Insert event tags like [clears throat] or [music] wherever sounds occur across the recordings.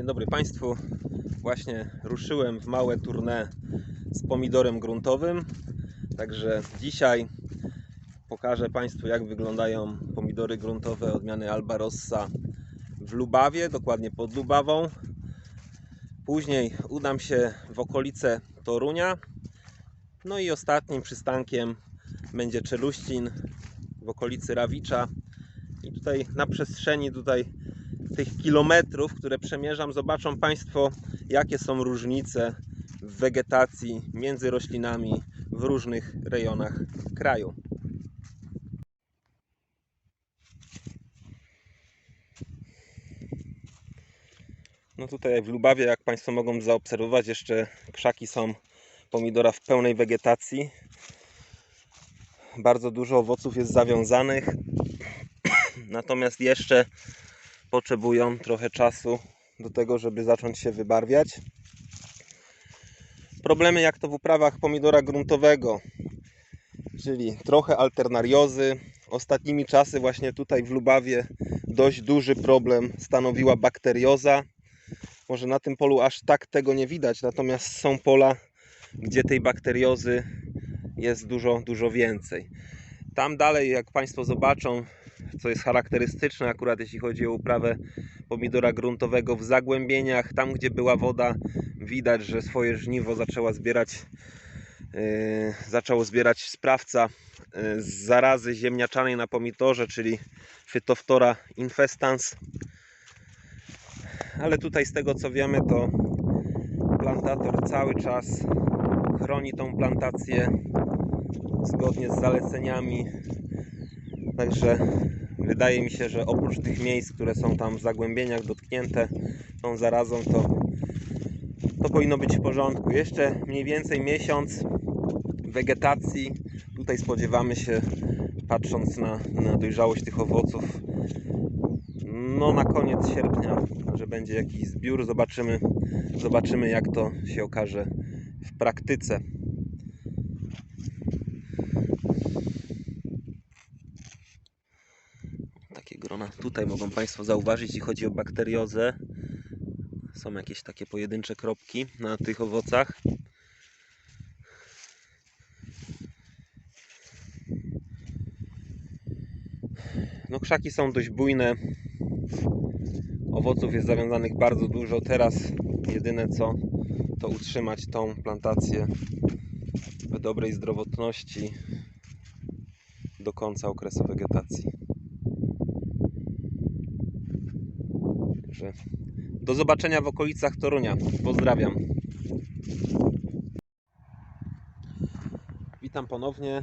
Dzień dobry Państwu. Właśnie ruszyłem w małe tournée z pomidorem gruntowym. Także dzisiaj pokażę Państwu, jak wyglądają pomidory gruntowe odmiany Alba Rossa w Lubawie, dokładnie pod Lubawą. Później udam się w okolice Torunia. No i ostatnim przystankiem będzie Czeluścin w okolicy Rawicza. I tutaj na przestrzeni tutaj tych kilometrów, które przemierzam, zobaczą Państwo, jakie są różnice w wegetacji między roślinami w różnych rejonach kraju. No tutaj w Lubawie, jak Państwo mogą zaobserwować, jeszcze krzaki są pomidora w pełnej wegetacji. Bardzo dużo owoców jest zawiązanych. [clears throat] Natomiast jeszcze potrzebują trochę czasu do tego, żeby zacząć się wybarwiać. Problemy jak to w uprawach pomidora gruntowego, czyli trochę alternariozy. Ostatnimi czasy właśnie tutaj w Lubawie dość duży problem stanowiła bakterioza. Może na tym polu aż tak tego nie widać, natomiast są pola, gdzie tej bakteriozy jest dużo, dużo więcej. Tam dalej, jak Państwo zobaczą, co jest charakterystyczne akurat jeśli chodzi o uprawę pomidora gruntowego w zagłębieniach, tam gdzie była woda, widać, że swoje żniwo zaczęła zbierać, yy, zaczęło zbierać sprawca yy, z zarazy ziemniaczanej na pomidorze, czyli Phytophthora infestans. Ale tutaj z tego co wiemy, to plantator cały czas chroni tą plantację zgodnie z zaleceniami. Także wydaje mi się, że oprócz tych miejsc, które są tam w zagłębieniach dotknięte tą zarazą, to, to powinno być w porządku. Jeszcze mniej więcej miesiąc wegetacji. Tutaj spodziewamy się, patrząc na, na dojrzałość tych owoców, no na koniec sierpnia, że będzie jakiś zbiór. Zobaczymy, zobaczymy jak to się okaże w praktyce. Takie grona tutaj mogą Państwo zauważyć, jeśli chodzi o bakteriozę. Są jakieś takie pojedyncze kropki na tych owocach. No krzaki są dość bujne. Owoców jest zawiązanych bardzo dużo. Teraz jedyne co to utrzymać tą plantację w dobrej zdrowotności do końca okresu wegetacji. Także do zobaczenia w okolicach Torunia. Pozdrawiam. Witam ponownie.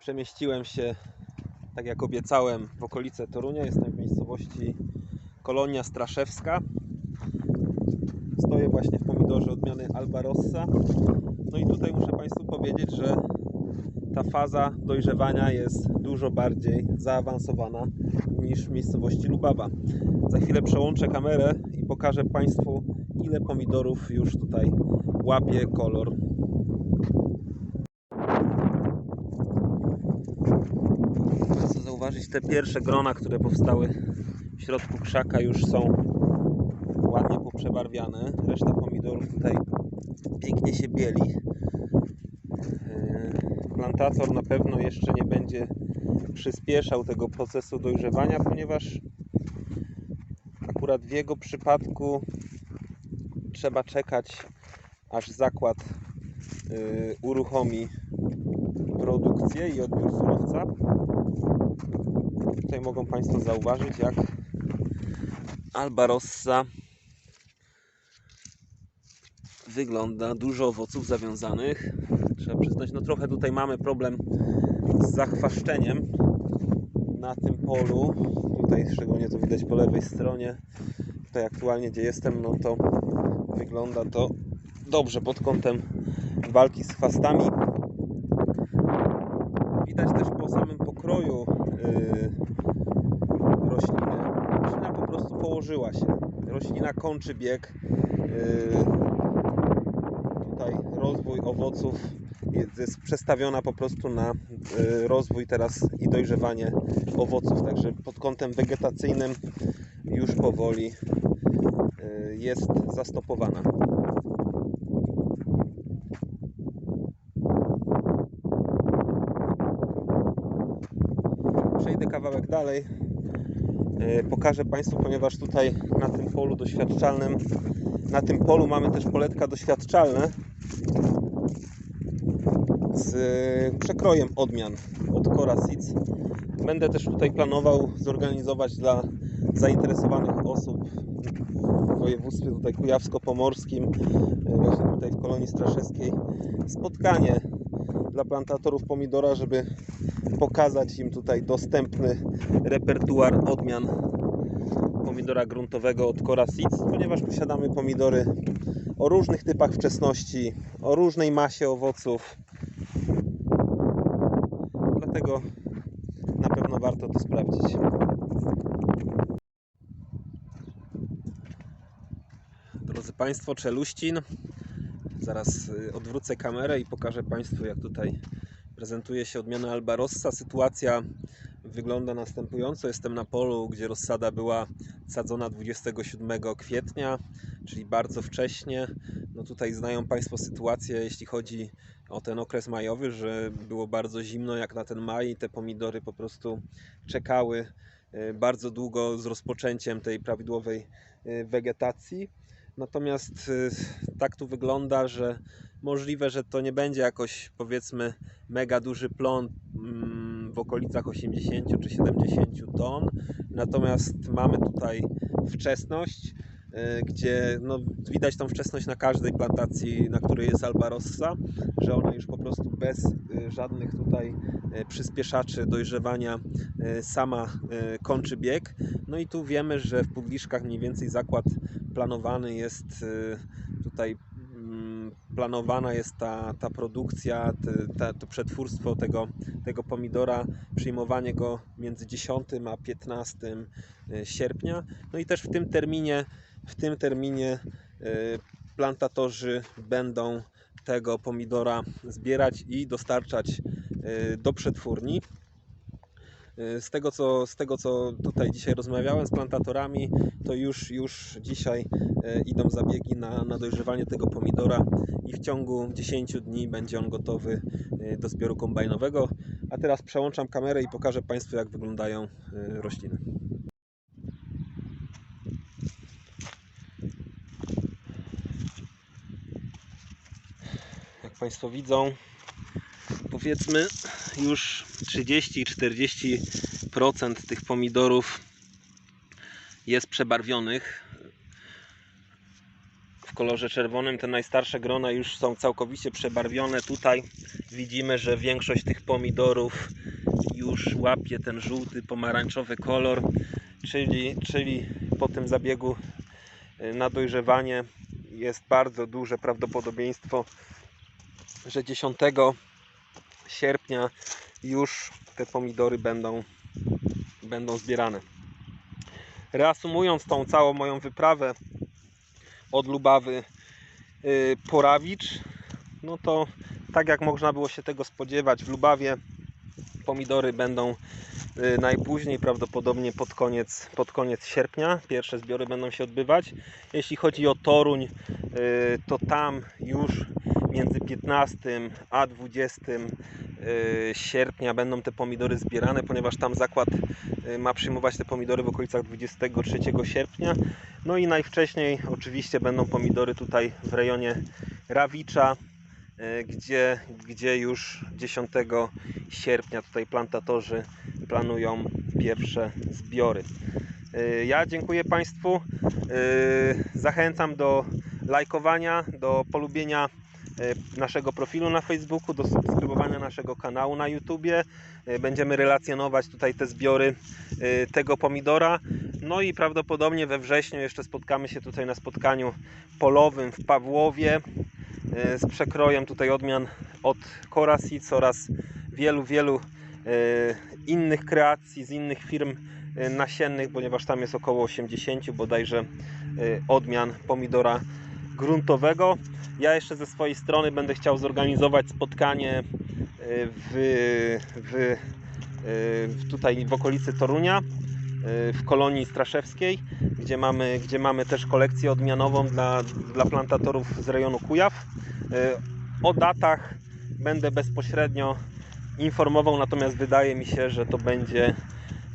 Przemieściłem się, tak jak obiecałem, w okolice Torunia. Jestem w miejscowości Kolonia Straszewska. Stoję właśnie w pomidorze odmiany Alba Rossa. No i tutaj muszę Państwu powiedzieć, że ta faza dojrzewania jest dużo bardziej zaawansowana niż w miejscowości Lubawa. Za chwilę przełączę kamerę i pokażę Państwu, ile pomidorów już tutaj łapie kolor. Proszę zauważyć, te pierwsze grona, które powstały w środku krzaka już są ładnie poprzebarwiane. Reszta pomidorów tutaj pięknie się bieli. Plantator na pewno jeszcze nie będzie przyspieszał tego procesu dojrzewania, ponieważ akurat w jego przypadku trzeba czekać, aż zakład yy, uruchomi produkcję i odbiór surowca. Tutaj mogą Państwo zauważyć, jak Alba Rossa wygląda. Dużo owoców zawiązanych. Trzeba przyznać, no trochę tutaj mamy problem z zachwaszczeniem na tym polu. Tutaj szczególnie to widać po lewej stronie. Tutaj aktualnie gdzie jestem, no to wygląda to dobrze pod kątem walki z chwastami. Widać też po samym pokroju yy, rośliny. Roślina po prostu położyła się. Roślina kończy bieg. Yy, tutaj rozwój owoców jest, przestawiona po prostu na y, rozwój teraz i dojrzewanie owoców. Także pod kątem wegetacyjnym już powoli y, jest zastopowana. Przejdę kawałek dalej. Y, Pokażę Państwu, ponieważ tutaj na tym polu doświadczalnym, na tym polu mamy też poletka doświadczalne z y, przekrojem odmian od Cora Seeds. Będę też tutaj planował zorganizować dla zainteresowanych osób w województwie tutaj kujawsko-pomorskim, y, właśnie tutaj w kolonii Straszewskiej, spotkanie dla plantatorów pomidora, żeby pokazać im tutaj dostępny repertuar odmian pomidora gruntowego od Cora Seeds, ponieważ posiadamy pomidory o różnych typach wczesności, o różnej masie owoców. Dlatego na pewno warto to sprawdzić. Drodzy Państwo, Czeluścin. Zaraz y, odwrócę kamerę i pokażę Państwu, jak tutaj prezentuje się odmiana Albarossa. Sytuacja wygląda następująco. Jestem na polu, gdzie rozsada była sadzona 27 kwietnia, czyli bardzo wcześnie. No tutaj znają Państwo sytuację, jeśli chodzi o ten okres majowy, że było bardzo zimno jak na ten maj i te pomidory po prostu czekały y, bardzo długo z rozpoczęciem tej prawidłowej y, wegetacji. Natomiast y, tak tu wygląda, że możliwe, że to nie będzie jakoś powiedzmy mega duży plon mm, w okolicach 80 czy 70 ton. Natomiast mamy tutaj wczesność, gdzie no, widać tą wczesność na każdej plantacji, na której jest Albarossa, że ona już po prostu bez y, żadnych tutaj y, przyspieszaczy dojrzewania sama kończy bieg. No i tu wiemy, że w Pugliszkach mniej więcej zakład planowany jest tutaj mm, planowana jest ta, ta produkcja, ta, to przetwórstwo tego, tego pomidora, przyjmowanie go między 10 a 15 y, sierpnia. No i też w tym terminie, w tym terminie y, plantatorzy będą tego pomidora zbierać i dostarczać y, do przetwórni. Y, Z tego, co, z tego, co tutaj dzisiaj rozmawiałem z plantatorami, to już, już dzisiaj idą zabiegi na, na dojrzewanie tego pomidora i w ciągu 10 dni będzie on gotowy do zbioru kombajnowego. A teraz przełączam kamerę i pokażę Państwu, jak wyglądają rośliny. Państwo widzą, powiedzmy już 30-40% tych pomidorów jest przebarwionych w kolorze czerwonym. Te najstarsze grona już są całkowicie przebarwione. Tutaj widzimy, że większość tych pomidorów już łapie ten żółty, pomarańczowy kolor, czyli, czyli po tym zabiegu y, na dojrzewanie jest bardzo duże prawdopodobieństwo, że 10 sierpnia już te pomidory będą, będą zbierane. Reasumując tą całą moją wyprawę od Lubawy yy, po Rawicz, no to tak jak można było się tego spodziewać, w Lubawie pomidory będą yy, najpóźniej, prawdopodobnie pod koniec, pod koniec sierpnia. Pierwsze zbiory będą się odbywać. Jeśli chodzi o Toruń, yy, to tam już między 15 a 20 y, sierpnia będą te pomidory zbierane, ponieważ tam zakład y, ma przyjmować te pomidory w okolicach 23 sierpnia. No i najwcześniej oczywiście będą pomidory tutaj w rejonie Rawicza, y, gdzie, gdzie już 10 sierpnia tutaj plantatorzy planują pierwsze zbiory. Ja dziękuję Państwu. Zachęcam do lajkowania, do polubienia naszego profilu na Facebooku, do subskrybowania naszego kanału na YouTubie. Y, Będziemy relacjonować tutaj te zbiory y, tego pomidora. No i prawdopodobnie we wrześniu jeszcze spotkamy się tutaj na spotkaniu polowym w Pawłowie z przekrojem tutaj odmian od Cora Seeds oraz wielu, wielu innych kreacji z innych firm nasiennych, ponieważ tam jest około 80 bodajże odmian pomidora gruntowego. Ja jeszcze ze swojej strony będę chciał zorganizować spotkanie y, w, y, w tutaj w okolicy Torunia w kolonii Straszewskiej, gdzie mamy, gdzie mamy też kolekcję odmianową dla, dla plantatorów z rejonu Kujaw. Y, O datach będę bezpośrednio informował, natomiast wydaje mi się, że to będzie,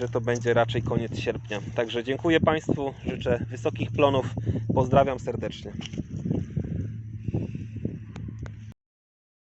że to będzie raczej koniec sierpnia. Także dziękuję Państwu, życzę wysokich plonów, pozdrawiam serdecznie.